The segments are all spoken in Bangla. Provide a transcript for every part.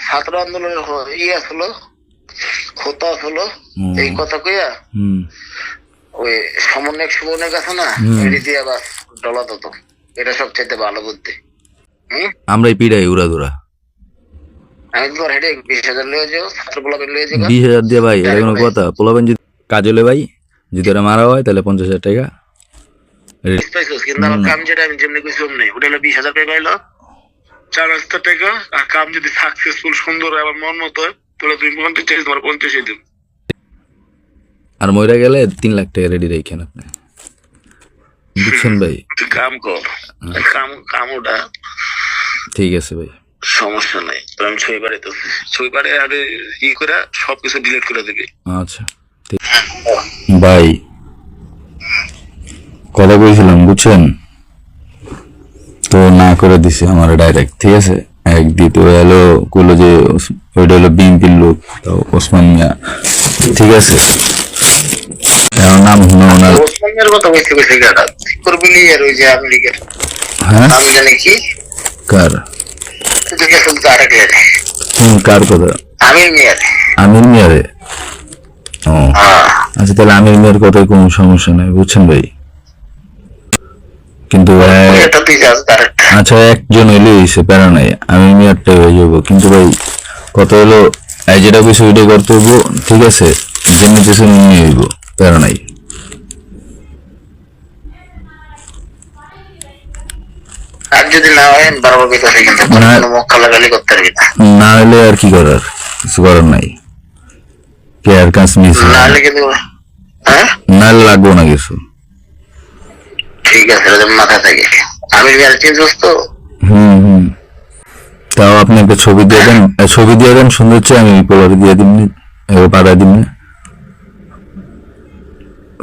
ছাত্র আন্দোলনের ইয়ে আসলো হতা আসলো এই কথা কইয়া হুম। ওই সমন্বয়ক সুবর্ণের কাছে না দিয়ে বাস ডলা দিত এটা সবচেয়ে ভালো বুদ্ধি। আমরাই পিড়াই উড়া দুরা আমি তোমার হেঁটে বিশ হাজার লিয়ে যাও ছাত্র পোলাপে লিয়ে যাব। বিশ হাজার দিয়ে ভাই এটা কোনো কথা পোলাবেন যদি কাজ হলে ভাই যদি ওরা মারা হয় তাহলে পঞ্চাশ হাজার টাকা। কিন্তু আমার কাম যেটা আমি যেমনি কিছু নেই ওটা হলো বিশ হাজার টাকা পাইলো চার হাজার টাকা আর কাম যদি সাকসেসফুল সুন্দর হয় আমার মন মতো তাহলে তুমি পঞ্চাশ চাইছি তোমার পঞ্চাশই দেব আর মরে গেলে তিন লাখ টাকা রেডি রেখেন আপনি। বুঝছেন ভাই? কাম কর। কাম কাম ওটা। ঠিক আছে ভাই। সমস্যা নাই। তো আমি ছবি বাড়িতে ছবি বাড়ি আরে ই করে সবকিছু ডিলিট করে দিবি। আচ্ছা ঠিক। ভাই কথা বলছিলাম বুঝছেন? তো না করে দিছে আমার ডাইরেক্ট ঠিক আছে? এক দ্বিতীয় হলো কইলো যে ওইটা হলো বিএনপির লোক তো ওসমান মিয়া। ঠিক আছে? নাম শুনে ওনার ওসমানের কথা বলতে বলতে গাড়া করবি আর ওই যে আমেরিকার হ্যাঁ? আমি জানি কি কার? তুই গেছিল আরেক হুম কার কথা? আমির মিয়ার। আমির মিয়ারে? ও। হ্যাঁ। আচ্ছা তাহলে আমির মিয়ার কথায় কোনো সমস্যা নাই বুঝছেন ভাই? কিন্তু আচ্ছা একজন হইলে হয়েছে প্যারা নাই আমি মিয়ারটাই হয়ে যাব। কিন্তু ভাই কত হলো এই যেটা কিছু ওইটাই করতে হইব ঠিক আছে? যেমনি কিছু নিয়ে হইব প্যারা নাই। আর যদি না হয় আমি বারবার বিকাশে কিন্তু মুখ করতে পারবি না। না হলে আর কি করার? কিছু করার নাই। কে আর কাজ মিস না হলে কিন্তু হ্যাঁ? না লাগবো না কিছু। ঠিক আছে এটা মাথা থাকে। আমির চিনছিস তো হুম হুম। তাও আপনি একটা ছবি দিয়ে দেন ছবি দিয়ে দেন সুন্দর চেয়ে আমি পোলারে দিয়ে দিন পাঠাই দিন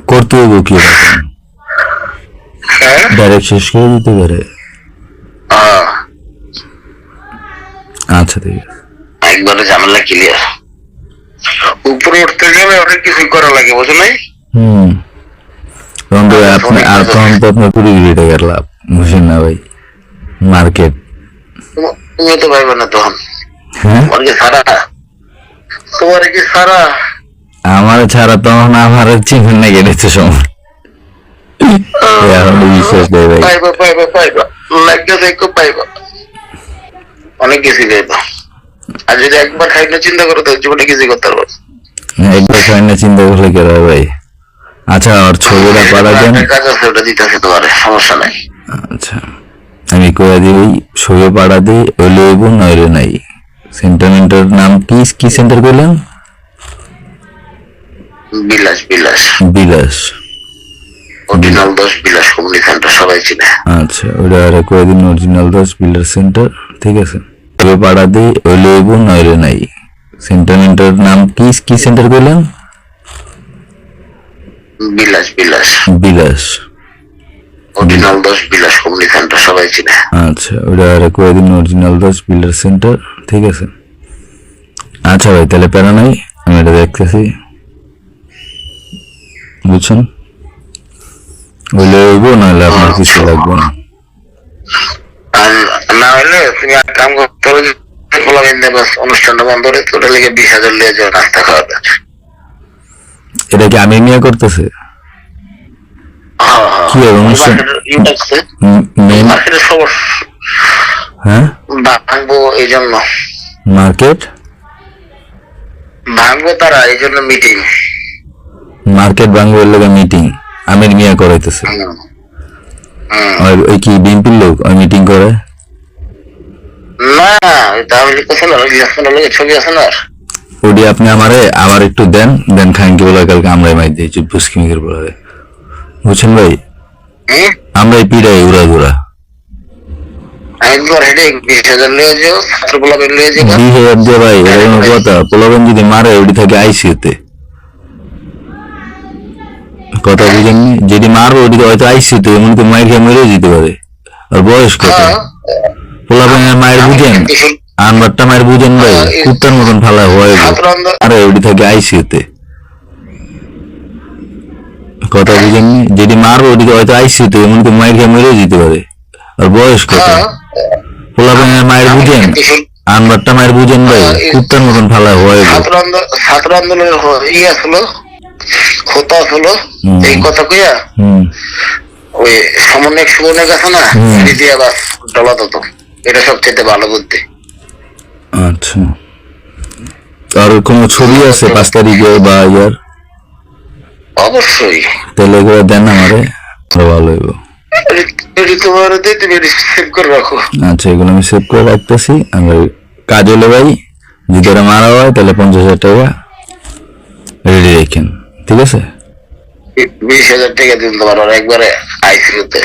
করতে হইব কি হ্যাঁ? ডাইরেক্ট শেষ করে দিতে পারে। হ্যাঁ। আচ্ছা ঠিক আছে। একবারে ঝামেলা ক্লিয়ার উপরে উঠতে গেলে অনেক কিছু করা লাগে বুঝো নাই হুম। তখন তো আপনার কুড়ি কুড়ি টাকার লাভ বুঝেন না ভাই। মার্কেট। তুমি- তো পাইবে না তখন তোমার কি সারা? তোমার কি সারা? আমার ছাড়া তখন আমার চিহ্ন না গেছে সময় এখন বিশ্বাস দেয় ভাই। পাইবা পাইবা পাইবা। দেখো পাইবা। অনেক কিছু পাইবা। আর যদি একবার খাইলে চিন্তা করো তো জীবনে কিছু করতে পারব। একবার খাইনা চিন্তা করলে কে হয় ভাই? আচ্ছা আর ছবিটা দেন কাজ আছে ওটা দিতেছে তোমার সমস্যা নাই। আচ্ছা আমি কয়ে দিই ওই ছবি পাড়া দিই ওইলে হইব নইলে নাই। সেন্টারমেন্টের নাম কি কি সেন্টার করলেন? বিলাস বিলাস। বিলাস। অরিজিনাল দশ বিলাস কমিউনি সেন্টার সবাই চিনে। আচ্ছা ওটা আর কয়েকদিন অরিজিনাল দশ বিলাস সেন্টার ঠিক আছে? তবে পাড়া দিই ওইলে হইব নইলে নাই। সেন্টারমেন্টের নাম কি কি সেন্টার করলেন? বিলাস বিলাস বিলাস অরিজিনাল দশ বিলাস কমিউনি সেন্টার সবাই চিনে। আচ্ছা ওটা আর কয়েকদিন অরিজিনাল দশ বিলাস সেন্টার ঠিক আছে? আচ্ছা ভাই তাহলে প্যারা নাই আমি এটা দেখতেছি। বুঝছেন? ওইলে হইব নাহলে আপনার কিছু লাগবে না। আর না হলে তুমি এক কাম করতে হবে অনুষ্ঠানটা বন্ধ করে ওটা লেগে বিশ হাজার লিয়ে যাও নাস্তা খাওয়াবে এটা কি আমি নিয়ে করতেছে? কি আর অনুষ্ঠান? মার্কেটের খবর। হ্যাঁ? ভাঙবো এই জন্য। মার্কেট ভাঙবো তারা এই জন্য মিটিং মার্কেট বাঙ্গুয়ের লোকের মিটিং আমির মিয়া করাইতেছে। আর ওই কি বিএনপির লোক ওই মিটিং করে? না তাহলে কোথাও না ইলেকশনের লোকের ছবি আছে না ওটি আপনি আমারে আবার একটু দেন দেন খানকি বলে কালকে আমরাই মাই দিয়েছি বুসকিমিকের বলে। বুঝছেন ভাই? আমরাই পিড়াই উড়া কোনো কথা। যদি মারে ওটি মারবে হয়তো আইসিউতে এমন তো মায়ের খেয়ে মরেও যেতে পারে। আর বয়স কত? পোলাবেন মায়ের বুঝেন? আনবারটা মায়ের বুঝেন ভাই বুঝেন কুত্তার মতন ফালা হয় আরে ওটি থাকে আইসিউতে কথা বুঝেননি যদি মারবে ওটিকে হয়তো আইসিউতে এমন তো মায়ের খেয়ে মরেও যেতে পারে। আর বয়স কত? হ্যাঁ। পোলাবেন মায়ের বুঝেন? আনবারটা মায়ের বুঝেন ভাই কুত্তার মতন ফালা হয়। ছাত্র আন্দোলন ছাত্র আন্দোলনের ইয়ে আসলো খোতা আসলো। এই কথা কইয়া ওই সমন্বয়ক সুবর্ণের কাছে না। এটি বাস ডলা এটা সবচেয়ে ভালো বুদ্ধি। আচ্ছা। আর কোনো ছবি আছে পাঁচ তারিখে বা ইয়ার? অবশ্যই। তাহলে এগুলো দেন আমারে আরও ভালো হইব। তোমার তুমি সেভ করে রাখো। আচ্ছা এগুলো আমি সেভ করে রাখতেছি। আমার কাজ হলে ভাই যদি মারা হয় তাহলে পঞ্চাশ হাজার টাকা রেডি রেখেন। ঠিক আছে? বিশ হাজার টাকা দিন তোমার একবারে আইসিউতে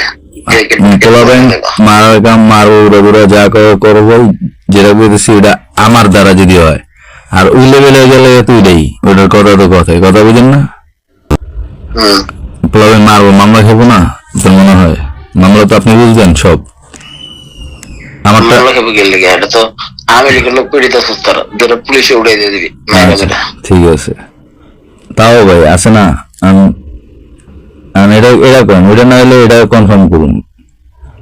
মারার কাম মারো উড়ে উড়ে যা করো করো ভাই যেটা বলতেছি এটা আমার দ্বারা যদি হয়। আর ওই লেভেলে গেলে তুই দেই ওটার কথা তো কথাই কথা বুঝেন না? পোলা ব্যাংক মারবো মামলা খাব না তোর মনে হয়? মামলা তো আপনি বুঝবেন সব। আমারটা গেলে এটা তো আমেরিকার লোক পীড়িত সুস্তার যেটা পুলিশে উড়ে দিয়ে দিবি। আচ্ছা, ঠিক আছে। তাও ভাই আছে না? আম- এটা না হলে এটা কনফার্ম করুন।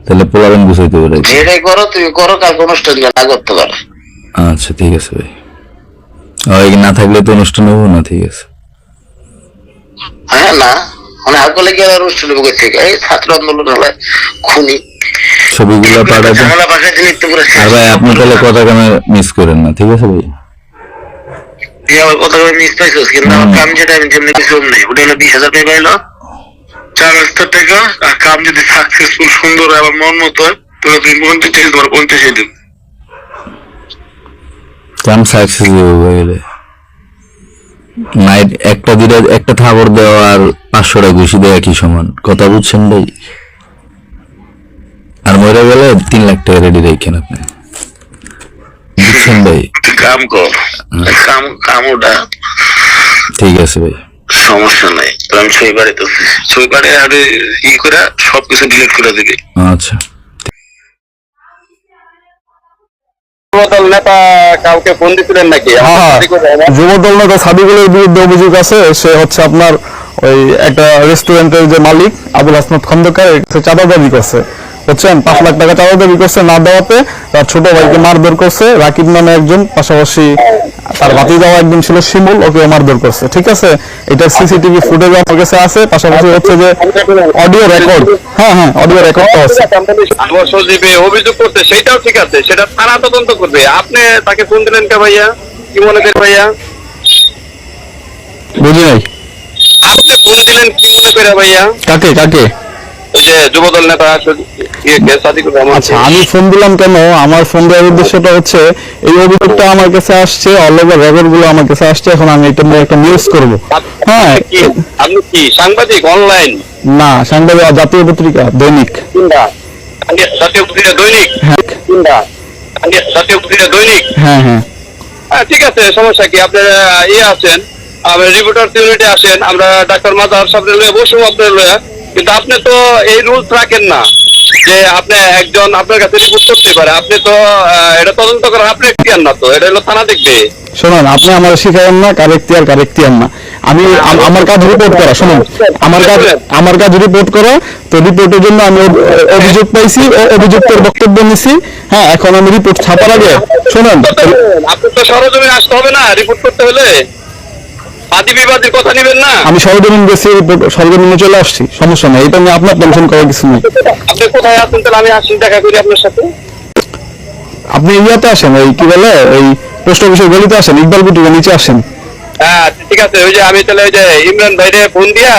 তাহলে পোলাবেন বুঝাইতে পারে যেটাই করো তুমি করো কালকে অনুষ্ঠান না করতে পারো। আচ্ছা ঠিক আছে ভাই। ওই না থাকলে তো অনুষ্ঠান হব না ঠিক আছে। হ্যাঁ না। মানে গিয়ে অনুষ্ঠান থেকে এই ছাত্র আন্দোলন হলে খুনি। ছবিগুলো পাঠাতে পাশে লিখতে পুরো শেষ। আর ভাই আপনি তাহলে কথা কেন মিস করেন না ঠিক আছে ভাই? কথা মিস পাইছিস কিন্তু আমার কাম যেটা আমি যেমনি কিছু নেই। ওটা হলো বিশ হাজার টাকা এলো চার হাজার টাকা আর কাম যদি সাকসেসফুল সুন্দর হয়, আমার মন মতো হয়, তাহলে তুমি পঞ্চাশ চাইছি তোমার পঞ্চাশে দিন কাম সাকসেস হয়ে গেলে। নাইট একটা দিলে একটা থাবর দেওয়া আর পাঁচশোটা ঘুষি দেওয়া একই সমান? কথা বুঝছেন ভাই? আর মরে গেলে তিন লাখ টাকা রেডি রেখেন আপনি। বুঝছেন ভাই? কাম কর। কাম কাম ওটা। ঠিক আছে ভাই। সমস্যা নাই। আমি ছয় বাড়ি তো ছয় বাড়ি আর ই করে সবকিছু ডিলিট করে দিবি। আচ্ছা। হ্যাঁ যুবদল নেতা সাদিকুলের বিরুদ্ধে অভিযোগ আছে সে হচ্ছে আপনার ওই একটা রেস্টুরেন্টের যে মালিক আবুল হাসনাত খন্দকার চাঁদা দাবি করছে। বুঝছেন? পাঁচ লাখ টাকা চাঁদা দাবি করছে না দেওয়াতে তার ছোট ভাইকে মারধর করছে। রাকিব নামে একজন পাশাপাশি তার বাতি দেওয়া একজন ছিল শিমুল ওকে মারধর করছে ঠিক আছে? এটা সিসিটিভি ফুটেজ আমার কাছে আছে পাশাপাশি হচ্ছে যে অডিও রেকর্ড হ্যাঁ হ্যাঁ অডিও রেকর্ডটা আছে। সজীবে অভিযোগ করতে সেটাও ঠিক আছে সেটা থানা তদন্ত করবে। আপনি তাকে ফোন দিলেন কে ভাইয়া? কি মনে করেন ভাইয়া? বুঝি নাই। আপনি ফোন দিলেন কি মনে করে ভাইয়া? কাকে কাকে? ওই যে যুবদল নেতা সজি- ইয়েকে সাদিকুর রহমান। আচ্ছা আমি ফোন দিলাম কেন? আমার ফোন দেওয়ার উদ্দেশ্যটা হচ্ছে এই অভিযোগটা আমার কাছে আসছে অল ওভার রেকর্ডগুলো আমার কাছে আসছে এখন আমি এটা নিয়ে একটা নিউজ করব। হ্যাঁ আপনি কি সাংবাদিক অনলাইন না সাংবাদিক জাতীয় পত্রিকা দৈনিক। জাতীয় পত্রিকা দৈনিক? হ্যাঁ। জাতীয় পত্রিকা দৈনিক? হ্যাঁ হ্যাঁ। হ্যাঁ ঠিক আছে সমস্যা কি? আপনারা ইয়ে আছেন রিপোর্টার ইউনিটে আসেন আমরা ডাক্তার মাদার লয়ে বসবো আপনার কিন্তু আপনি তো এই রুলস রাখেন না যে আপনি একজন আপনার কাছে রিপোর্ট করতে পারে। আপনি তো এটা তদন্ত করেন আপনি এখতিয়ার না তো। এটা হলো থানা দেখবে। শোনেন আপনি আমার শিখাইন না কার এখতিয়ার কার এখতিয়ার না। আমি আমার কাজ রিপোর্ট করা শুনুন। আমার কাজ আমার কাজ রিপোর্ট করা। তো রিপোর্টের জন্য আমি অভিযোগ পাইছি অভিযুক্তের বক্তব্য নিছি। হ্যাঁ এখন আমি রিপোর্ট ছাপার আগে শুনুন। আপনি তো সরজমিনে আসতে হবে না। রিপোর্ট করতে হলে কথা নেবেন না? আমি চলে আসছি সমস্যা নেই এটা নিয়ে আপনার টেনশন করার কিছু নেই। আপনি কোথায় আছেন তাহলে আমি আসি দেখা করি আপনার সাথে। আপনি ইয়াতে আসেন ওই কি বলে ওই পোস্ট অফিসের গলিতে আসেন ইকবাল বুটিকে নিচে আসেন। হ্যাঁ ঠিক আছে ওই যে আমি তাহলে ওই যে ইমরান ভাইরে ফোন দিয়া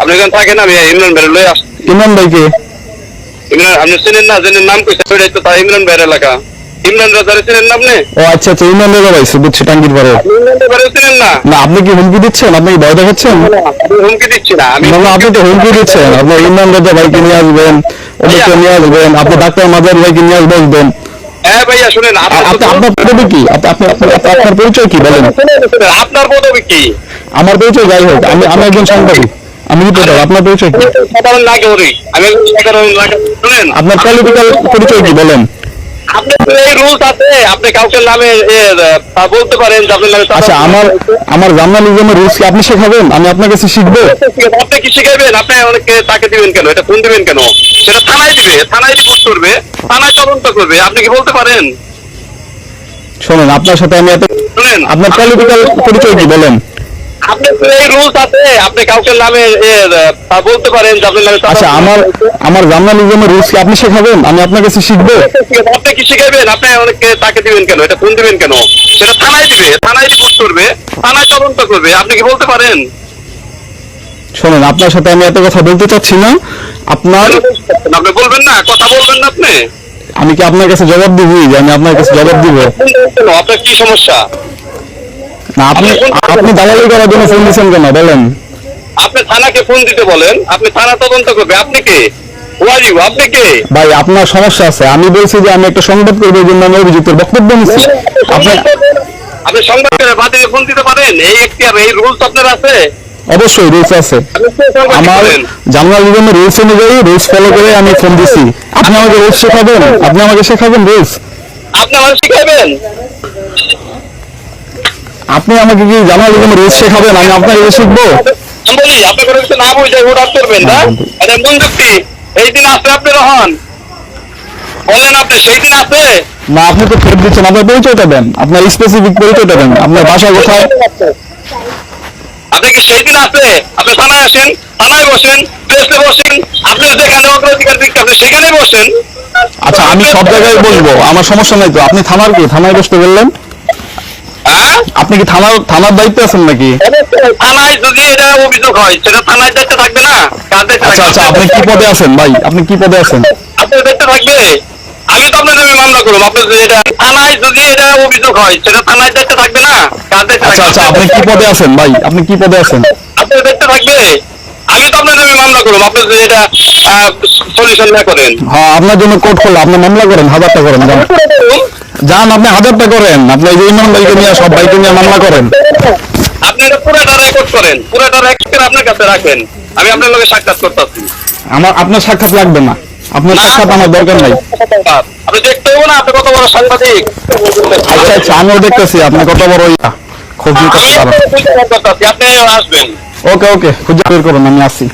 আপনি এখানে থাকেন আমি ইমরান ভাইরে লয়ে আসছি। ইমরান ভাইকে? ইমরান আপনি চেনেন না জেনের নাম কইছে ওইটাই তো তার ইমরান ভাইয়ের এলাকা। ইমরান রাজারে চেনেন না আপনি? ও আচ্ছা আচ্ছা ইমরান রেজা পাইছে বুঝছি টাঙ্গির পরে ইমরান ভাইরে চেনেন না? না আপনি কি হুমকি দিচ্ছেন? আপনি ভয় দেখাচ্ছেন? আমি হুমকি দিচ্ছি না আমি না না, আপনি তো হুমকি দিচ্ছেন। আপনি ইমরান রেজা ভাইকে নিয়ে আসবেন ওদেরকে নিয়ে আসবেন আপনি ডাক্তার মাজার ভাইকে নিয়ে আসবেন হ্যাঁ ভাইয়া শুনেন আপনার পদবি কি? আপনি আপনি আপনি- আপনি- আপনার পরিচয় কি বলেন? আপনার পদবি কি? আমার পরিচয় যাই হোক আমি আমি একজন সাংবাদিক। আমি রিপোর্টার আপনার পরিচয় কি? সাধারণ আমি সাধারণ শুনেন। আপনার পলিটিক্যাল পরিচয় কি বলেন? আপনি আপনার আচ্ছা আমার আমার জার্নালিজমের রুলস কি আপনি শেখাবেন? আমি আপনার কাছে শিখব? আপনি কি তাকে দিবেন কেন? এটা ফোন দিবেন কেন? সেটা থানায় দিবে থানায় রিপোর্ট করবে থানায় তদন্ত করবে। আপনি কি বলতে পারেন? শোনেন আপনার সাথে আমি এত আপনার পলিটিক্যাল পরিচয় কি? বলেন। আপনার তো এই রুলস আছে আপনি কাউকে নামে বলতে পারেন যে আপনার নামে আচ্ছা আমার আমার জার্নালিজমের রুলস কি আপনি শেখাবেন? আমি আপনার কাছে শিখব? আপনি কি শিখাবেন? আপনি অনেককে তাকে দিবেন কেন? এটা ফোন দিবেন কেন? সেটা থানায় দিবে থানায় রিপোর্ট করবে থানায় তদন্ত করবে। আপনি কি বলতে পারেন? শোনেন আপনার সাথে আমি এত কথা বলতে চাচ্ছি না। আপনার আপনি বলবেন না কথা বলবেন না আপনি। আমি কি আপনার কাছে জবাব দিবি যে আমি আপনার কাছে জবাব দিব? আপনার কি সমস্যা? না আপনি আপনি দালালি করার জন্য ফোন কেন? বলেন। আপনি থানাকে ফোন দিতে বলেন। আপনি থানা তদন্ত করবে। আপনি কে? ওয়ারিউ আপনি কে? ভাই আপনার সমস্যা আছে। আমি বলছি যে আমি একটা সংবাদ করব জন্য আমি অভিযুক্তের বক্তব্য নিচ্ছি। আপনি আপনি সংবাদ করে বাদে ফোন দিতে পারেন। এই এখতিয়ার এই রুলস আপনার আছে। অবশ্যই রুলস আছে। আমার রুলস অনুযায়ী রুলস ফলো করে আমি ফোন দিছি আপনি আমাকে রুলস শেখাবেন? আপনি আমাকে শেখাবেন রুলস আপনি আমার শিখাবেন? আপনি আমাকে কি জার্নালিজমের রুলস শেখাবেন আমি আপনাকে শিখব? আমি বলি আপনি কোনো কিছু না বুঝে ওটা করবেন না। এটা মন যুক্তি এই দিন আছে আপনি রহন বলেন আপনি সেই দিন আছে না আপনি তো ফেরত দিচ্ছেন আপনার পরিচয়টা দেন। আপনার স্পেসিফিক পরিচয়টা দেন আপনার বাসা কোথায়? আপনি কি সেই দিন আছে আপনি থানায় আসেন থানায় বসেন প্রেসে বসেন আপনি যেখানে অগ্রাধিকার দিচ্ছে আপনি সেখানে বসেন। আচ্ছা আমি সব জায়গায় বসবো আমার সমস্যা নাই তো। আপনি থানার কি? থানায় বসতে বললেন? হ্যাঁ আপনি কি থানার থানার দায়িত্বে আছেন নাকি? থানায় যদি এটা অভিযোগ হয় সেটা থানায় দায়িত্ব থাকবে না? আচ্ছা আচ্ছা আপনি কি পদে আছেন ভাই? আপনি কি পদে আছেন? আপনার দায়িত্ব থাকবে? আমি তো আপনার নামে মামলা করব আপনার যদি এটা থানায় যদি এটা অভিযোগ হয় সেটা থানায় দায়িত্ব থাকবে না? আচ্ছা আচ্ছা আপনি কি পদে আছেন ভাই? আপনি কি পদে আছেন? আপনার দায়িত্ব থাকবে? আমি তো আপনার নামে মামলা করব আপনি যদি এটা সলিউশন না করেন। হ্যাঁ আপনার জন্য কোর্ট খোলা আপনি মামলা করেন হাজারটা করেন যান আপনি হাজারটা করেন। আপনি এই যে ভাইকে নিয়ে সব ভাইকে নিয়ে মামলা করেন। আপনি এটা পুরোটা রেকর্ড করেন। পুরোটা রেকর্ড করে আপনার কাছে রাখেন। আমি আপনার লগে সাক্ষাৎ করতেছি। আমার আপনার সাক্ষাৎ লাগবে না। আপনার সাক্ষাৎ আমার দরকার নাই। আপনি দেখতে হব না আপনি কত বড় সাংবাদিক। আচ্ছা আচ্ছা আমিও দেখতেছি আপনি কত বড় ইয়া। পারতেছি, আপনি আসবেন। ওকে ওকে খুঁজে বের করুন আমি আসি।